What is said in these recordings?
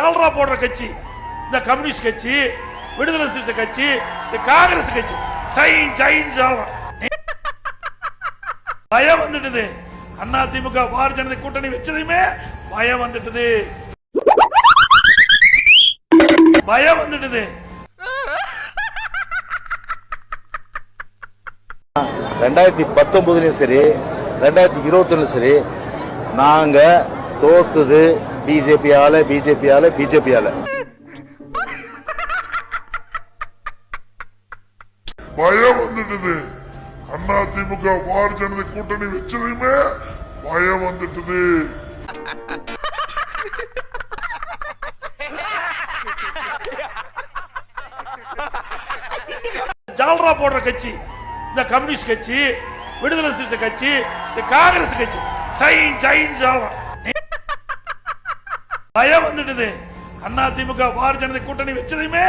ஜால்ரா போடுற கட்சி இந்த கம்யூனிஸ்ட் கட்சி விடுதலை சிறுத்தை கட்சி இந்த காங்கிரஸ் கட்சி. சைன் சைன் ஜால்ரா. பயம் வந்துட்டது. அண்ணா திமுக பாரதிய ஜனதா கூட்டணி வச்சதுமே பயம் வந்துட்டது. பயம் வந்துட்டது. ரெண்டாயிரத்தி பத்தொன்பதுலயும் சரி ரெண்டாயிரத்தி இருபத்தொன்னு சரி நாங்க தோத்துது பிஜேபியால பிஜேபியால பிஜேபியால. பயம் வந்துட்டுது. அண்ணா திமுக பாரதிய ஜனதா கூட்டணி வச்சதுமே பயம் வந்துட்டுது. ஜால்ரா போடுற கட்சி இந்த கம்யூனிஸ்ட் கட்சி விடுதலை சிறுத்தை கட்சி இந்த காங்கிரஸ் கட்சி. சைன் சைன் ஜால்ரா. பயம் வந்துட்டுது. அண்ணா திமுக பாரதிய ஜனதா கூட்டணி வச்சதுமே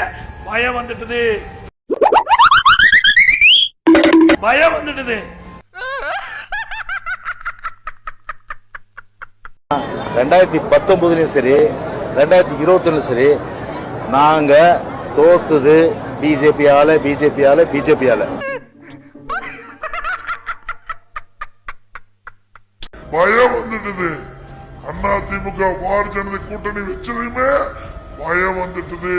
பயம் வந்துட்டுது. பயம் வந்துட்டுது. ரெண்டாயிரத்தி பத்தொன்பதுலயும் சரி ரெண்டாயிரத்தி இருபத்தொன்னும் சரி நாங்க தோத்தது பிஜேபியால பிஜேபியால பிஜேபியால. பயம் வந்துட்டுது. அண்ணா திமுக பாரதிய ஜனதா கூட்டணி வச்சதையுமே பயம் வந்துட்டுது.